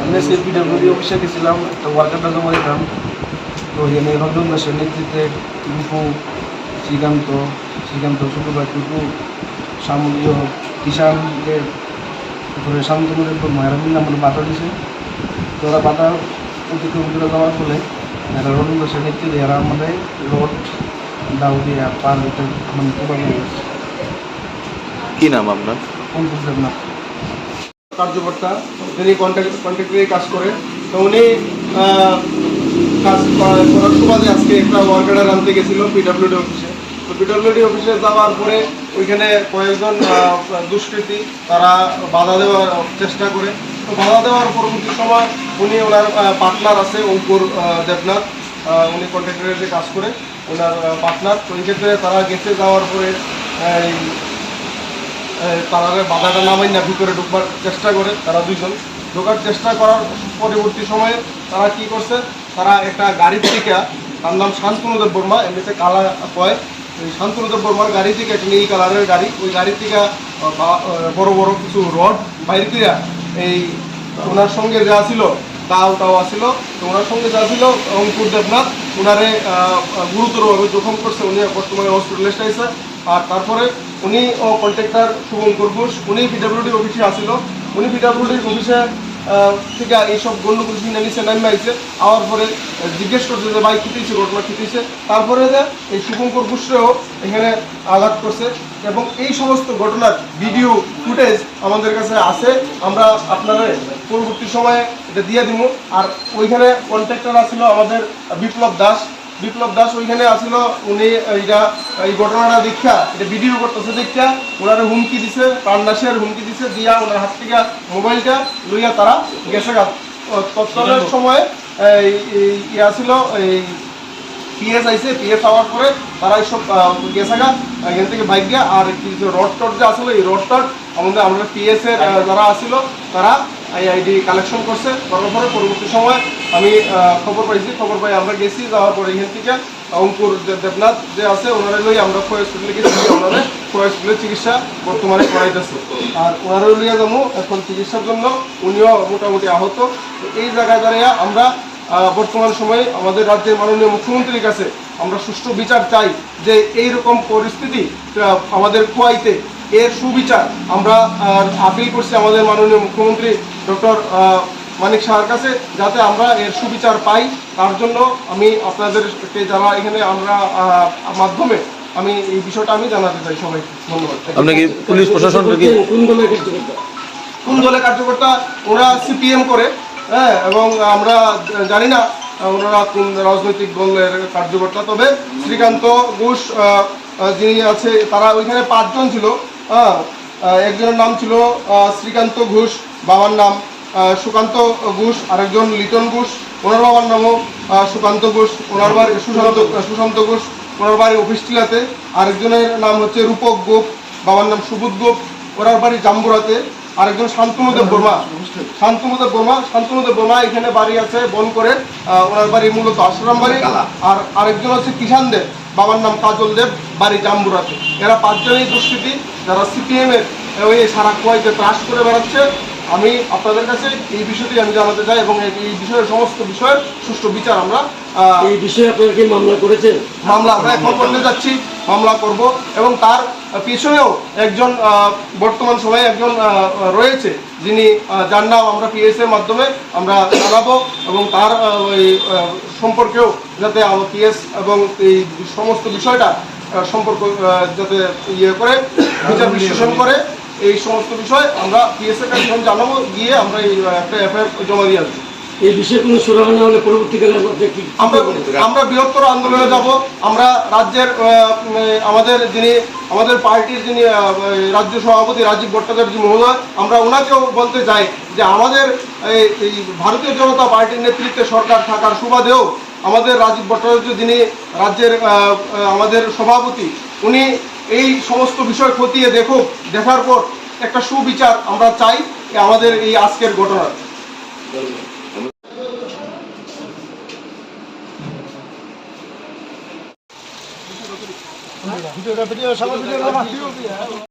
আমি আজকে পিডাব্লিউডি অফিসে গেছিলাম একটা ওয়ার্কারটা জমা দিতাম। তো এখানে রঞ্জন দাসের নেতৃত্বে টুকু শ্রীকান্ত শ্রীকান্ত শুক্রবার টুকু সামুদ্রীয় কিষানদের ধরে শান্তনুদের উপর মায়েরা মিলে আমার বাধা দিছে তো ওরা বাধা অতিক্রম করে যাওয়ার ফলে এরা রঞ্জন দাসের নেতৃত্বে এরা আমাদের রোড দাও দিয়ে পার হতে মানে কি নাম আপনার? অঙ্কুশ দেবনাথ। কার্যকর্তা, যিনি কন্ট্রাক্ট কন্ট্রাক্টরে কাজ করে তো উনি কাজ করার আজকে একটা ওয়ার্কার আনতে গেছিল পিডাব্লিউডি অফিসে তো পিডাব্লিউডি অফিসে যাওয়ার পরে ওইখানে কয়েকজন দুষ্কৃতী, তারা বাধা দেওয়ার চেষ্টা করে। তো বাধা দেওয়ার পরবর্তী সময় উনি ওনার পার্টনার আছে অঙ্কুর দেবনাথ। উনি কন্ট্রাক্টরে কাজ করে ওনার পার্টনার তো এই ক্ষেত্রে তারা গেছে যাওয়ার পরে তারা বাধাটা নামাই না, ভিতরে ঢুকবার চেষ্টা করে তারা দুইজন। ঢোকার চেষ্টা করার পরবর্তী সময়ে তারা কি করছে, তারা একটা গাড়ির থেকে, তার নাম শান্তনুদেব বর্মা, এমনিতে কালা কয়, এই শান্তনুদেব বর্মার গাড়ি থেকে একটা নীল কালারের গাড়ি, ওই গাড়ি থেকে বড় বড় কিছু রড বাইর করিয়া এই ওনার সঙ্গে যা ছিল তাও তাও আসিল তো ওনার সঙ্গে যা ছিল অঙ্কুর দেবনাথ, ওনারে গুরুতরভাবে জখম করছে, উনি বর্তমানে হসপিটালে আছে। আর তারপরে উনি, ও কন্ট্রাক্টর শুভঙ্কর ঘোষ উনি পিডাব্লিউডি অফিসে আসিল। উনি পিডাব্লিউডি অফিসে থেকে এইসব গণ্ডগোল কিনে নিচে নামে আইছে। আওয়ার পরে জিজ্ঞেস করছে যে, ভাই খিতেছে ঘটনা খিতেছে তারপরে যে এই শুভঙ্কর ঘোষরেও এখানে আঘাত করছে এবং এই সমস্ত ঘটনার ভিডিও, ফুটেজ আমাদের কাছে আছে। আমরা আপনারা পরবর্তী সময়ে এটা দিয়ে দিব আর ওইখানে কন্ট্রাক্টর আছিল আমাদের বিপ্লব দাস। বিপ্লব দাস ওইখানে আসিল উনি এইটা এই ঘটনাটা দেখা এটা ভিডিও করতেছে দেখা ওনারা হুমকি দিছে প্রাণনাশের হুমকি দিছে দিয়া ওনার হাত থেকে মোবাইলটা লইয়া তারা গেছে গেল ও সময় এই আসলো এই পিএস আইছে পিএস আওয়ার পরে তারা এইসব আহ, গেছে এখান থেকে বাইক গিয়া আর কিছু রড টড যে আসলো এই রড টড আমাদের আমরা পিএস এর যারা আসিল তারা এই আইডি কালেকশন করছে। করার পরে পরবর্তী সময় আমি খবর পাইছি। খবর পাই আমরা গেছি যাওয়ার পরে এখান থেকে অঙ্কুর দেবনাথ যে আছে ওনারে লই আমরা খোয়া হসপিটালে গেছি ওনারে খোয়া হসপিটালে চিকিৎসা বর্তমানে করাইতেছে। আর ওনারও লইয়া যাব এখন চিকিৎসার জন্য উনিও মোটামুটি আহত। এই জায়গায় দাঁড়িয়ে আমরা বর্তমান সময়ে আমাদের রাজ্যের মাননীয় মুখ্যমন্ত্রীর কাছে আমরা সুষ্ঠু বিচার চাই যে এই রকম পরিস্থিতি আমাদের খোয়াইতে এর সুবিচার আমরা আপিল করছি আমাদের মাননীয় মুখ্যমন্ত্রী ডক্টর মানিক শাহর কাছে যাতে আমরা এর সুবিচার পাই। তার জন্য আমি আপনাদেরকে যারা এখানে আমরা মাধ্যমে আমি এই বিষয়টা আমি জানাতে চাই সবাইকে। ধন্যবাদ। পুলিশ প্রশাসন কোন দলে কার্যকর্তা? ওরা সিপিএম করে। হ্যাঁ এবং আমরা জানি না ওনারা কোন রাজনৈতিক দলের কার্যকর্তা, তবে শ্রীকান্ত ঘোষ যিনি আছে, তারা ওইখানে পাঁচজন ছিল। হ্যাঁ একজনের নাম ছিল শ্রীকান্ত ঘোষ, বাবার নাম সুকান্ত ঘোষ, আরেকজন লিটন ঘোষ, ওনার বাবার নামও সুকান্ত ঘোষ, ওনার বাড়ি সুশান্ত সুশান্ত ঘোষ, ওনার বাড়ি অফিস টিলাতে, আরেকজনের নাম হচ্ছে রূপক গোপ, বাবার নাম সুবোধ গোপ, ওনার বাড়ি জাম্বুরাতে। আরেকজন শান্তনুদেব বর্মা। শান্তনুদেব বর্মা শান্তনুদেব বর্মা এখানে বাড়ি আছে বন করে ওনার বাড়ি মূলত আশ্রম বাড়ি। আর আরেকজন আছে কিষান দেব বাবার নাম কাজল দেব বাড়ি জাম্বুরাতে। এরা পাঁচজনই দুষ্কৃতি যারা সিপিএম এর ওই সারা কুয়াইতে ত্রাস করে বেড়াচ্ছে আমি আপনাদের কাছে এই বিষয়টি আমি জানাতে চাই এবং এই- বিষয়ের সমস্ত বিষয়ের সুষ্ঠু বিচার আমরা এই বিষয়ে আপনারা কি মামলা করেছেন? মামলা আমরা এখন করতে যাচ্ছি মামলা করব এবং তার পিছনেও একজন বর্তমান সময়ে একজন রয়েছে যিনি যার নাম আমরা পিএস এর মাধ্যমে আমরা জানাব এবং তার ওই সম্পর্কেও যাতে আমার পিএস এবং এই সমস্ত বিষয়টা সম্পর্ক যাতে ইয়ে করে বিচার বিশ্লেষণ করে এই সমস্ত বিষয় আমরা পিএসএর কাছে যখন জানাব গিয়ে আমরা এই একটা এফআইআর জমা দিয়ে আসব। এই বিষয়ে কোনো সুরাহা না হলে পরবর্তীকালে আমরা আমরা বৃহত্তর আন্দোলনে যাব। আমরা রাজ্যের আমাদের যিনি আমাদের পার্টির যিনি রাজ্য সভাপতি রাজীব ভট্টাচার্য মহোদয় আমরা ওনাকেও বলতে চাই। যে আমাদের এই ভারতীয় জনতা পার্টির নেতৃত্বে সরকার থাকার সুবাদেও আমাদের রাজীব ভট্টাচার্য যিনি রাজ্যের আমাদের সভাপতি, উনি এই সমস্ত বিষয় খতিয়ে দেখুক, দেখার পর একটা সুবিচার আমরা চাই আমাদের এই আজকের ঘটনার।